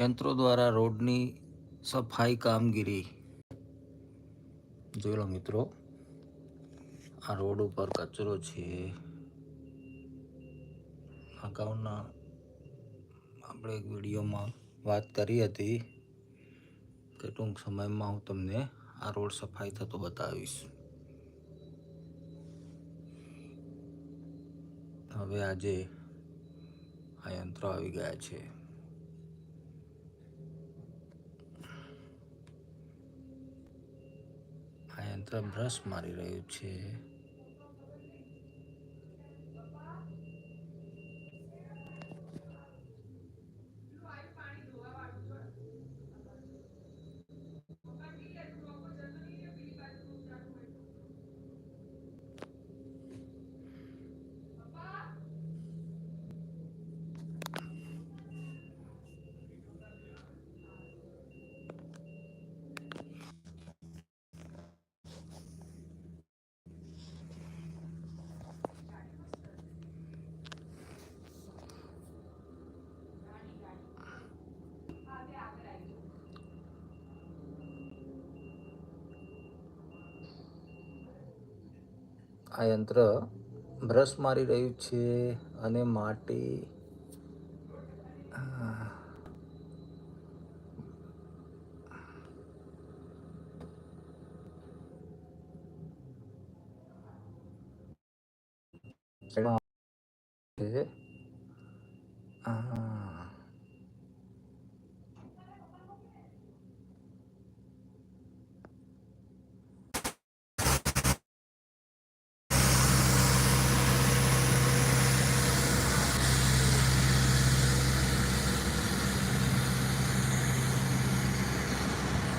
યંત્રો દ્વારા રોડની સફાઈ કામગીરી. જોઈ લો મિત્રો, આ રોડ ઉપર કચરો છે. અગાઉના આપણે એક વિડીયોમાં વાત કરી હતી. કે ટૂંક સમયમાં હું તમને આ રોડ સફાઈ થતો બતાવીશ. હવે આજે આ યંત્રો આવી ગયા છે. આ યંત્ર બ્રશ મારી રહ્યું છે. આ યંત્ર બ્રશ મારી રહ્યું છે અને માટી અ, એમાં છે. આ,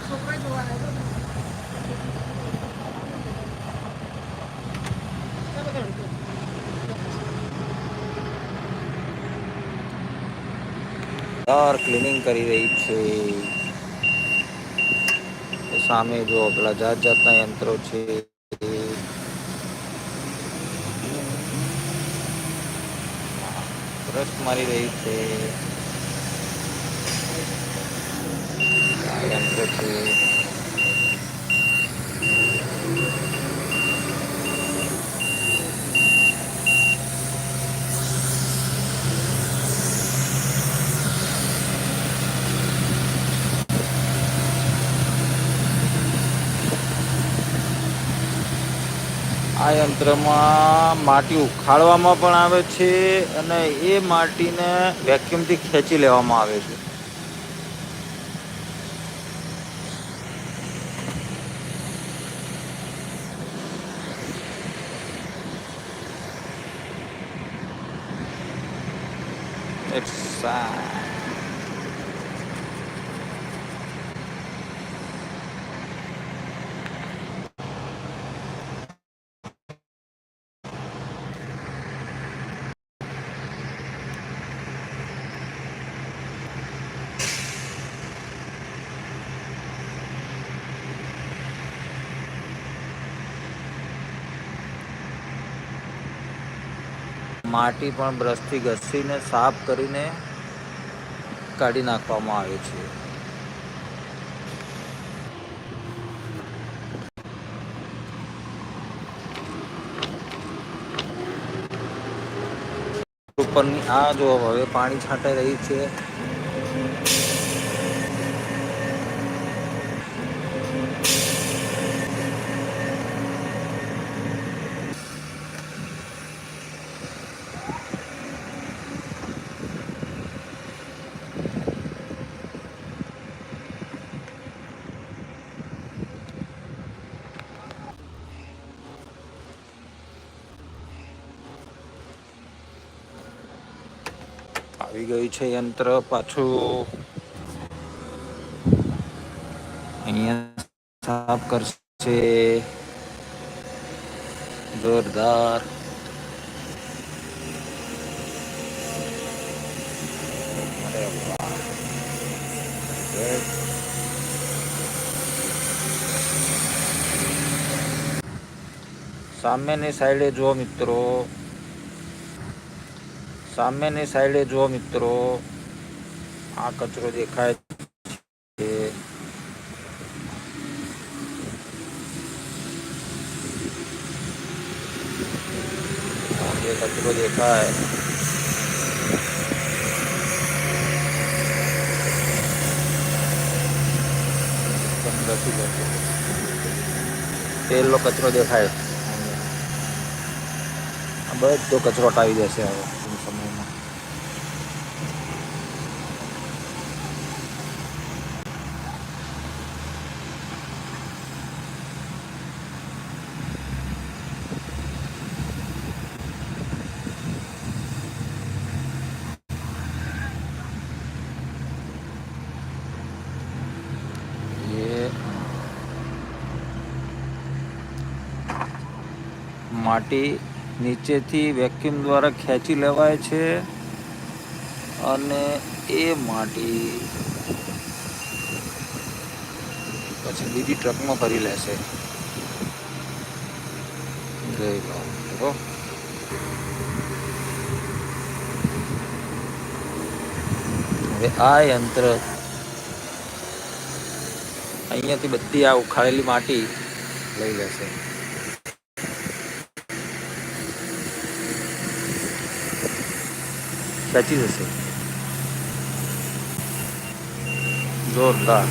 છોકરા જોવા આવ્યો હતો. ચાલો ઘરે. કાર ક્લિનિંગ કરી રહી છે. સામે જો પેલા જાત જાતના યંત્રો છે. બ્રશ મારી રહી છે. યંત્ર છે. આ યંત્રમાં માટી ઉખાડવામાં પણ આવે છે અને એ માટીને વેક્યુમથી ખેંચી લેવામાં આવે છે. It's માટી પણ બ્રશથી ઘસીને, સાફ કરીને કાઢી નાખવામાં આવે છે. ઉપરની આ જો હવે પાણી છાંટાઈ રહી છે. આવી ગયું છે યંત્ર પાછું. અહીંયા સાફ કરશે. જોરદાર. સામેની સાઈડે જુઓ મિત્રો. સામેની સાઈડે જુઓ મિત્રો. આ કચરો દેખાય છે. આ જે કચરો દેખાય. નથી જતો પેલો કચરો દેખાય. આ બધો કચરો હટાવી દેશે હવે ટૂંક સમયમાં ये માટી નીચેથી વેક્યુમ દ્વારા ખેંચી લેવાય છે અને એ માટી પછી બીજી ટ્રકમાં ભરી લેશે. લો હવે આ યંત્ર અહીંયાથી બધી આ ઉખાડેલી માટી લઈ લેશે. ખેંચી જશે જોરદાર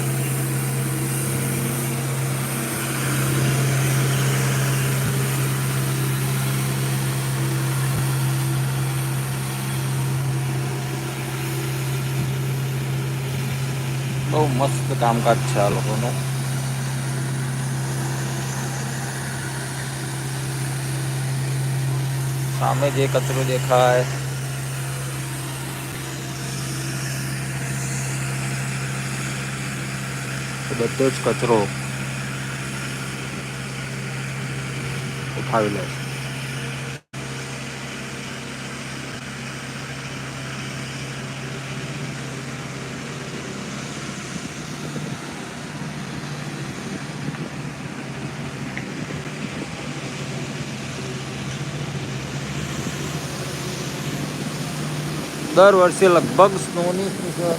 બહુ મસ્ત કામકાજ છે આ લોકોનું સામે જે કચરો દેખાય બધો જ કચરો ઉઠાવી લે છે. દર વર્ષે લગભગ સ્નોની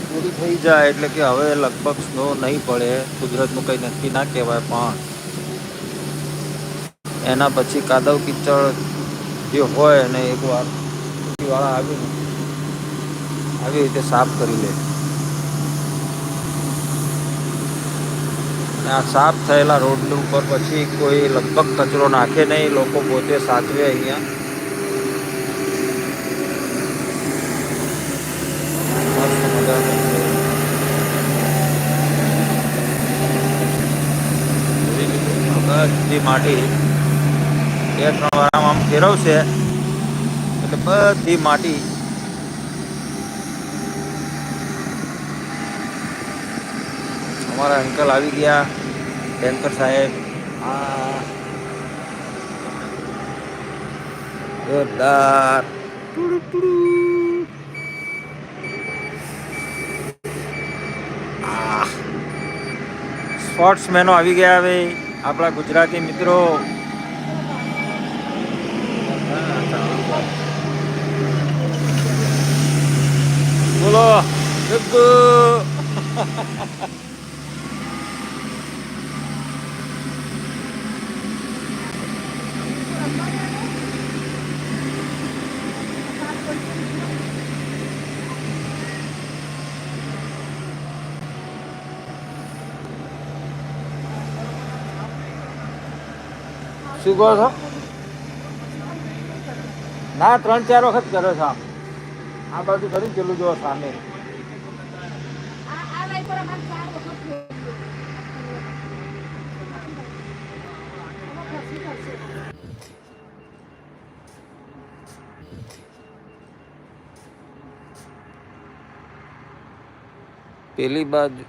પૂરી થઈ જાય એટલે કે હવે લગભગ સ્નો નહીં પડે. કુદરતનું કંઈ નક્કી ના કહેવાય પણ એના પછી કાદવ કિચડ જે હોય ને એકવાર વાળા આવીને આવી રીતે સાફ કરી લે. આ સાફ થયેલા રોડ ઉપર પછી કોઈ લગભગ કચરો નાખે નહીં. લોકો પોતે સાચવે અહીંયા મસ્ત મજાનું છે. જોઈ લીધું? બધી માટી બે ત્રણ વાર આમ આમ ફેરવશે એટલે બધી માટી અમારા અંકલ આવી ગયા બેન્કર સાહેબ. આ જોરદાર. સ્પોર્ટ્સમેનો આવી ગયા હવે. આપણા ગુજરાતી મિત્રો બોલો શું કહો છો? ના, ત્રણ, ચાર વખત કર્યો છે આમ. આ બાજુ કરી પેલું જો સામે. પેલી બાજુ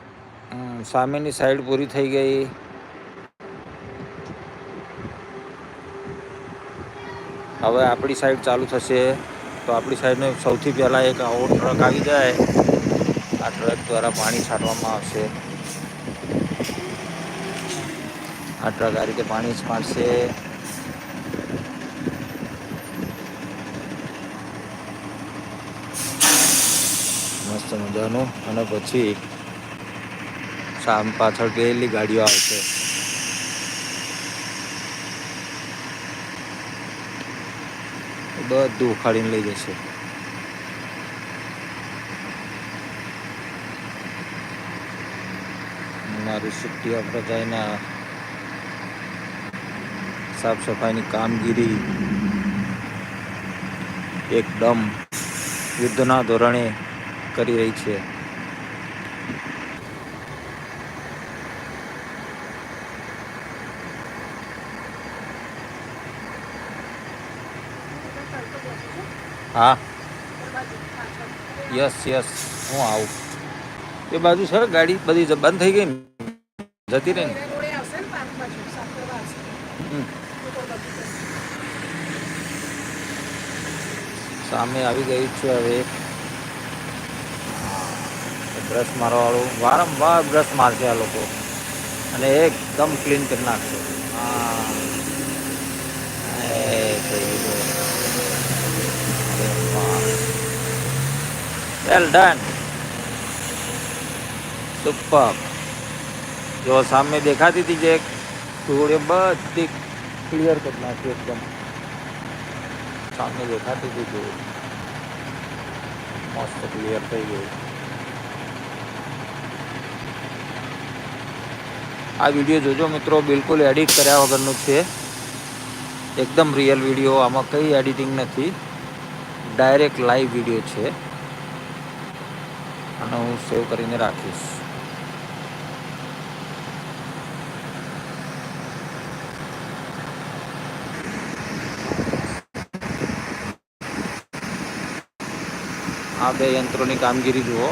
સામેની સાઈડ પૂરી થઈ ગઈ. હવે આપણી સાઈડ ચાલુ થશે. તો આપણી સાઈડનો સૌથી પહેલાં એક આવો ટ્રક આવી જાય. આ ટ્રક દ્વારા પાણી છાંટવામાં આવશે. આ ટ્રક આ રીતે પાણી છાંટશે. મસ્ત મજાનું. અને પછી સામ પાછળ ગયેલી ગાડીઓ આવશે. બધું ઉખાડીને લઈ જશે. મારી સુટ્ટી પ્રજાના સાફ સફાઈની કામગીરી એકદમ યુદ્ધના ધોરણે કરી રહી છે. હા. યસ યસ હું આવું. એ બાજુ સર ગાડી બધી બંધ થઈ ગઈ જતી રહી ને. સામે આવી ગઈ છે હવે. બ્રશ મારવાવાળું. વારંવાર બ્રશ મારશે આ લોકો. અને એકદમ ક્લીન કરી નાખશે હા એ થઈ ગયું. વેલ done. Superb. જો સામે દેખાતી હતી જે ધૂળ બધી ક્લિયર કરી નાખી એકદમ. સામે દેખાતી હતી ધૂળ. મસ્ત ક્લિયર થઈ ગયું આ વીડિયો જોજો મિત્રો, બિલકુલ એડિટ કર્યા વગરનું છે. એકદમ રિયલ વીડિયો, આમાં કંઈ એડિટિંગ નથી. ડાયરેક્ટ લાઈવ વીડિયો છે. અને હું સેવ કરીને રાખીશ. આ બે યંત્રોની કામગીરી જુઓ.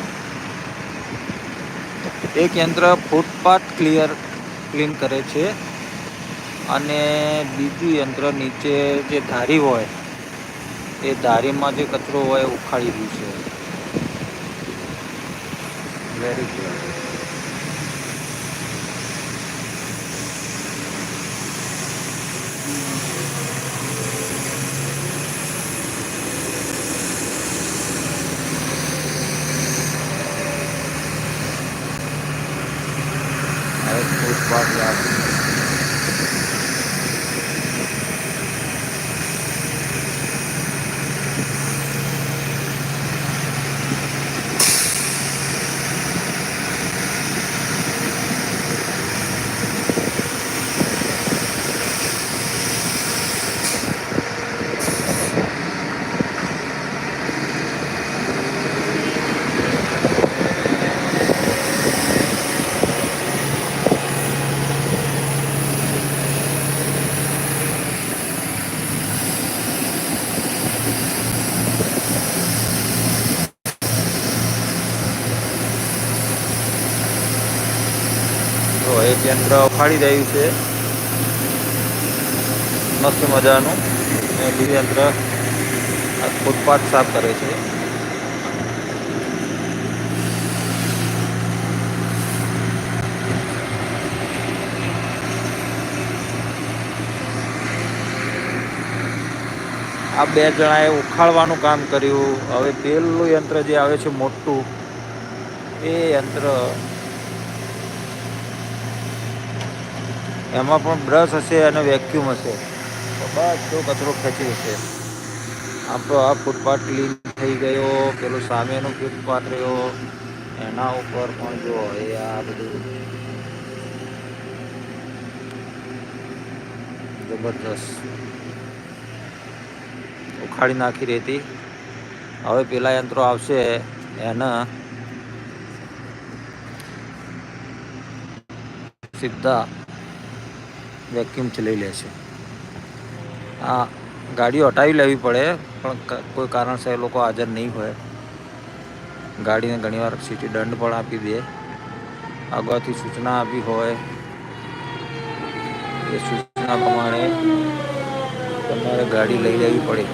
એક યંત્ર ફૂટપાથ ક્લિયર ક્લીન કરે છે અને બીજું યંત્ર નીચે જે ધારી હોય, એ ધારીમાં જે કચરો હોય ઉખાડી રહ્યું છે. વેરી ગુડ હવે ફૂટપાથ યાદ તો એક ફાડી રહ્યું છે. મસ્ત મજાનું. અને બીજું યંત્ર આ ફૂટપાથ સાફ કરે છે. આ બે જણાએ ઉખાડવાનું કામ કર્યું. હવે પેલું યંત્ર જે આવે છે મોટું, એ યંત્ર એમાં પણ બ્રશ હશે અને વેક્યુમ હશે. તો બધો કચરો ખેંચી જશે. આપણો આ ફૂટપાથ ક્લીન થઈ ગયો, પેલો સામેનો ફૂટપાથ રહ્યો. એના ઉપર પણ જો એ આ બધું જબરજસ્ત ઉખાડી નાખી રહેતી. હવે પેલા યંત્રો આવશે, એના સીધા વેક્યુમથી લઈ લે છે. આ ગાડીઓ હટાવી લેવી પડે, પણ કોઈ કારણસર એ લોકો હાજર નહીં હોય. ગાડીને ઘણીવાર સીટી દંડ પણ આપી દે. અગાઉથી સૂચના આપી હોય. એ સૂચના પ્રમાણે તમારે ગાડી લઈ લેવી પડે.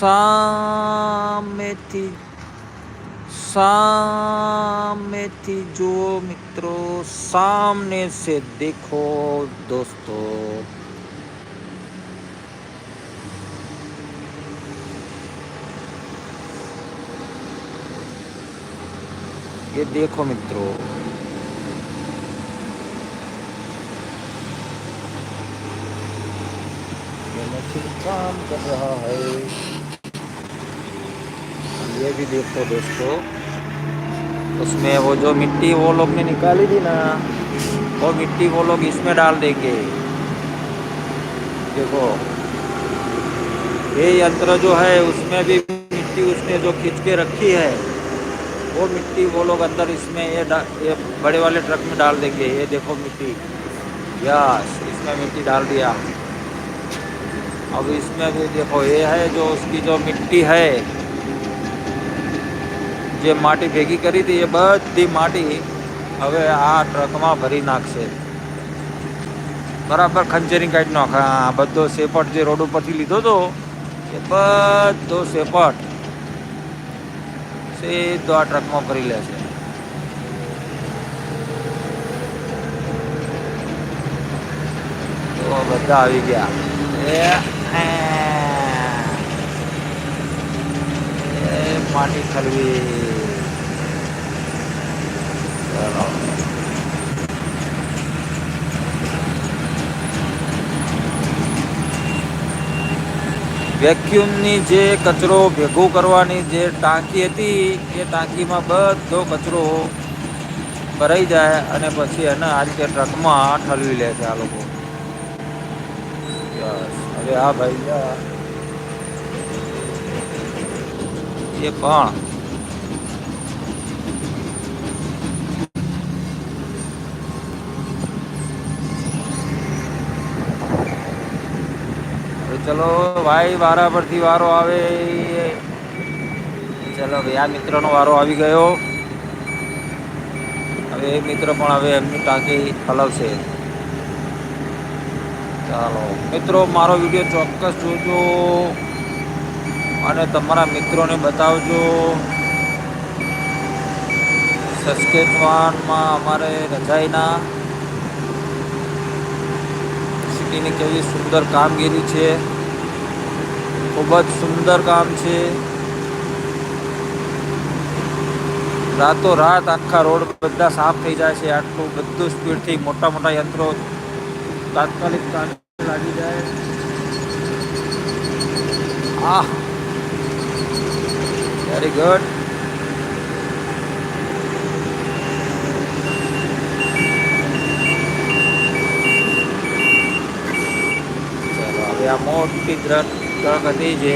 સામેથી સામેથી જુઓ મિત્રો સામને સે દેખો દોસ્તો ये देखो मित्रों काम कर रहा है ये भी देखो दोस्तों उसमें वो जो मिट्टी वो लोग ने निकाली थी ना, वो मिट्टी वो लोग इसमें डाल देंगे। देखो, ये यंत्र जो है, उसमें भी मिट्टी उसने जो खींच के रखी है, वो मिट्टी वो लोग अंदर इसमें ये ये बड़े वाले ट्रक में डाल देंगे। ये देखो मिट्टी। यस, इसमें मिट्टी डाल दिया। अब इसमें भी देखो, ये है जो उसकी जो मिट्टी है જે માટી ભેગી કરી હતી એ બધી માટી હવે આ ટ્રકમાં ભરી નાખશે. બરાબર ખંચેરી કાઢી નાખ. આ બધો સેપટ જે રોડ ઉપરથી લીધો હતો, એ બધો સેપટ સીધો આ ટ્રકમાં ભરી લે છે. તો બધા આવી ગયા. એ માટી ચલો વેક્યુમની જે કચરો ભેગો કરવાની જે ટાંકી હતી, એ ટાંકીમાં બધો કચરો ભરાઈ જાય અને પછી એને આ રીતે ટ્રકમાં ઠલવી લે છે આ લોકો. હવે આ ભાઈ એ પણ ચલો, ભાઈ, વારા પરથી વારો આવે. ચલો ભાઈ આ મિત્રનો વારો આવી ગયો. હવે એ મિત્ર પણ હવે એમની ટાંકી હલાવશે. ચાલો, મિત્રો, મારો વીડિયો ચોક્કસ જોજો અને તમારા મિત્રોને બતાવજો. સસ્કેચવાનમાં અમારે રજાઈના સિટીની કેવી સુંદર કામગીરી છે. ખૂબ જ સુંદર કામ છે. રાતો રાત આખા રોડ બધા સાફ થઈ જાય છે. આટલું બધું સ્પીડથી મોટા મોટા યંત્રો તાત્કાલિક કામ લાગી જાય. આ વેરી ગુડ ચાલો હવે આ મોટી ટ્રક ટ્રક હતી જે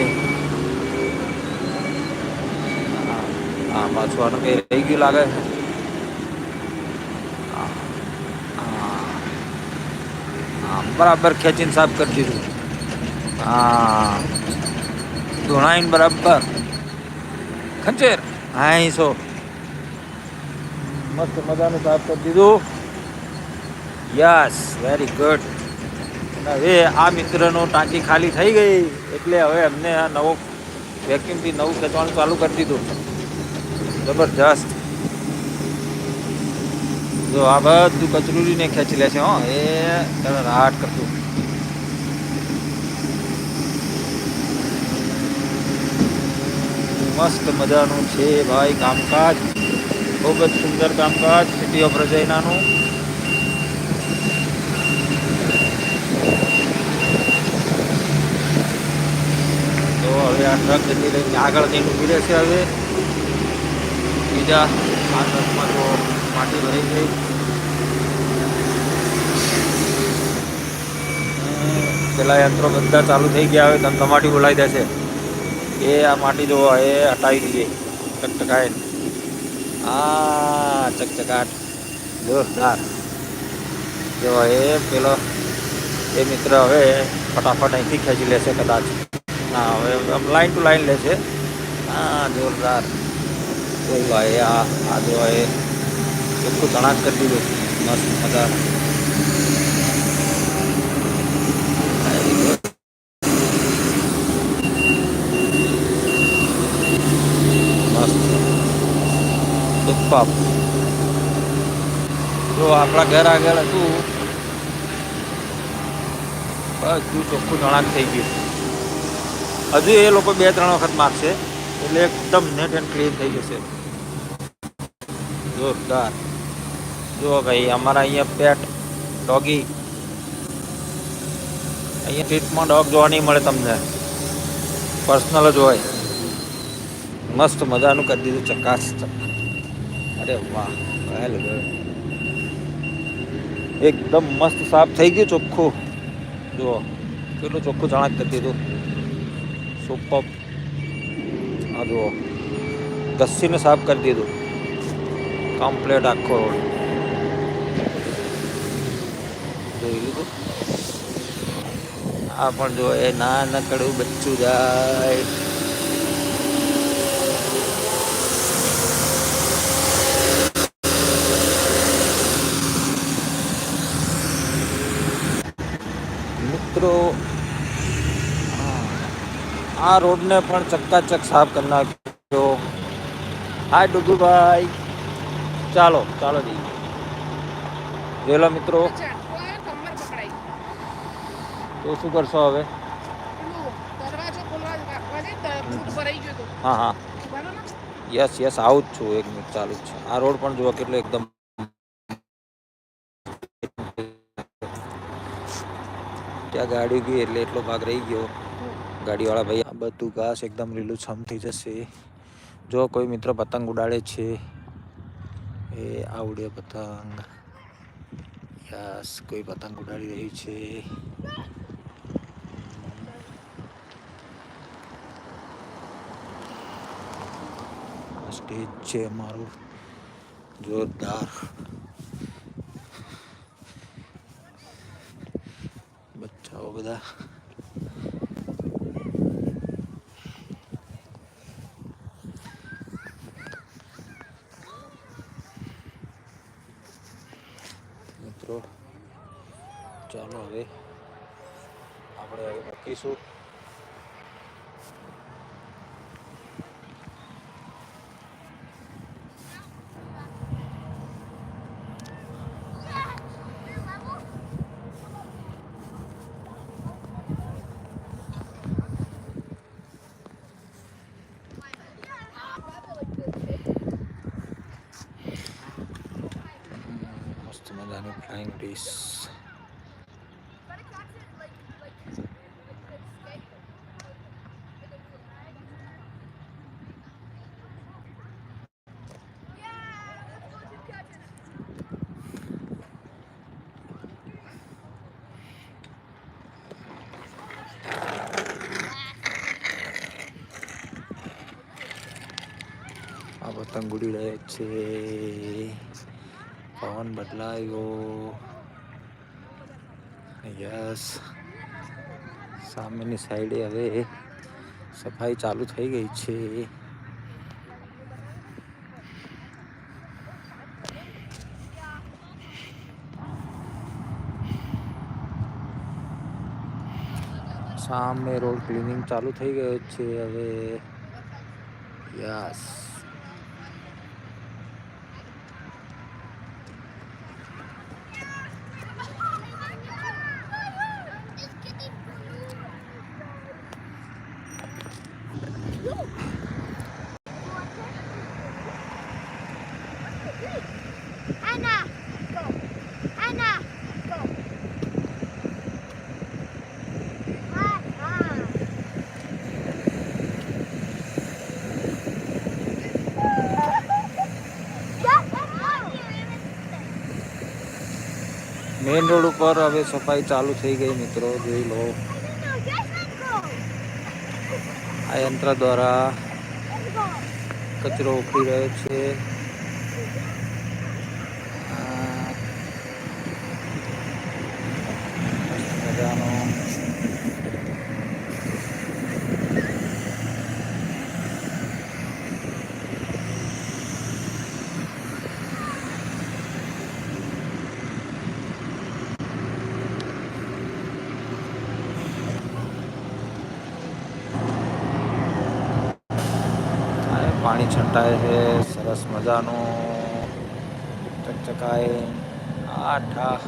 હા, હા પાછું આનું કંઈ રહી ગયું લાગે છે હા, હા. હા બરાબર ખેંચીને સાફ કરી દીધું હા ધોણાઈને બરાબર ખંચેર હા સો મસ્ત મજાનું સાફ કરી દીધું યસ વેરી ગુડ અને હવે આ મિત્રનો ટાંકી ખાલી થઈ ગઈ. એટલે હવે અમને આ નવો વેક્યુમથી નવું ખેંચવાનું ચાલુ કરી દીધું. જબરજસ્ત. જો આ બધું કચરૂરીને ખેંચી લે છે, હો. એ રાહટ કરતું. મસ્ત મજાનું છે ભાઈ કામકાજ. ખૂબ જ સુંદર કામકાજ સિટી ઓફ રજાઈનાનું તો આ ટ્રક જતી રહીને આગળ જઈને ઊભી રહેશે હવે. બીજા આ ટ્રકમાં તો માટી ભરાઈ ગઈ. પેલા યંત્રો બધા ચાલુ થઈ ગયા, હવે ધમધમાટી બોલાવી દેશે. એ આ માટી જો એ હટાવી દઈએ. ચકચકાય. આ ચકચકાટ. જોરદાર. જો એ પેલો, એ મિત્ર હવે ફટાફટ અહીંથી ખેંચી લેશે કદાચ. ના, હવે લાઈન ટુ લાઈન લેશે હા જોરદાર. કોઈ લો આ આ જો એ ચોખ્ખું તણાક કરી દીધું. મસ્ત મજા. મસ્ત. જો આપણા ઘર આગળ હતું, બસ તું ચોખ્ખું તણાક થઈ ગયું. હજુ એ લોકો બે ત્રણ વખત મારશે. એટલે એકદમ નેટ એન્ડ ક્લીન થઈ જશે. જોરદાર. જો ભાઈ, અમારા અહીંયા પેટ ડોગી અહીંયા ટ્રીટમાં ડોગ જોવા નહીં મળે તમને. પર્સનલ જ હોય. મસ્ત મજાનું કરી દીધું, ચકાસ અરે વાહ કહેલ એકદમ મસ્ત સાફ થઈ ગયું ચોખ્ખું. જુઓ, કેટલું ચોખ્ખું ચણાક કરી દીધું. સુપર. આ જુઓ. ઘસીને સાફ કરી દીધું. કમ્પ્લેટ આખો રોડ જોઈ લીધું? આ પણ જો એ નાનકડું બચ્ચું જાય. મિત્રો આ રોડને પણ ચક્કાચક સાફ કરી નાખ્યો હાય ડુગુભાઈ ચાલો ચાલો જઈએ જોયેલા મિત્રો. તો શું કરશો હવે. હા હા. યસ યસ, આવું જ છું એક મિનિટ ચાલુ જ છે આ રોડ પણ જુઓ કેટલો એકદમ ત્યાં ગાડી ગઈ એટલે એટલો ભાગ રહી ગયો ગાડીવાળા ભાઈ, આ બધું ઘાસ એકદમ લીલુંછમ થઈ જશે. જો કોઈ મિત્ર પતંગ ઉડાડે છે. એ આવડે પતંગ. યસ, કોઈ પતંગ ઉડાડી રહી છે. સ્ટેજ છે અમારું. જોરદાર. બચ્ચાઓ બધા મિત્રો ચાલો હવે આપણે હવે મૂકીશું મસ્ત મજાની ફ્લાઇંગ ડીશ આ પતંગ ઉડી રહ્યા છે પવન બદલાયો યસ સામેની સાઈડે હવે સફાઈ ચાલુ થઈ ગઈ છે. સામે રોડ ક્લિનિંગ ચાલુ થઈ ગયો છે હવે. યસ મેઇન રોડ ઉપર હવે સફાઈ ચાલુ થઈ ગઈ મિત્રો, જોઈ લો. આ યંત્ર દ્વારા કચરો ઉખડી રહ્યો છે. મજાનો આ પાણી છે સરસ મજાનું. ચકચકાય. આઠા.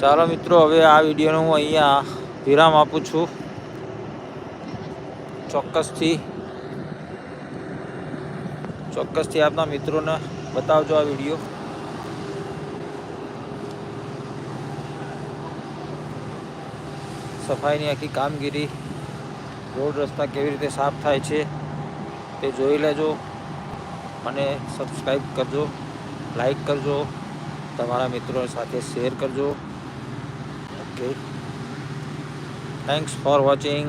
ચાલો મિત્રો, હવે આ વિડીયોને હું અહીંયા વિરામ આપું છું. ચોક્કસથી. ચોક્કસથી આપના મિત્રોને બતાવજો આ વીડિયો. સફાઈની આખી કામગીરી, રોડ રસ્તા કેવી રીતે સાફ થાય છે તે જોઈ લેજો. અને સબસ્ક્રાઈબ કરજો લાઈક કરજો, તમારા મિત્રો સાથે શેર કરજો. Okay thanks for watching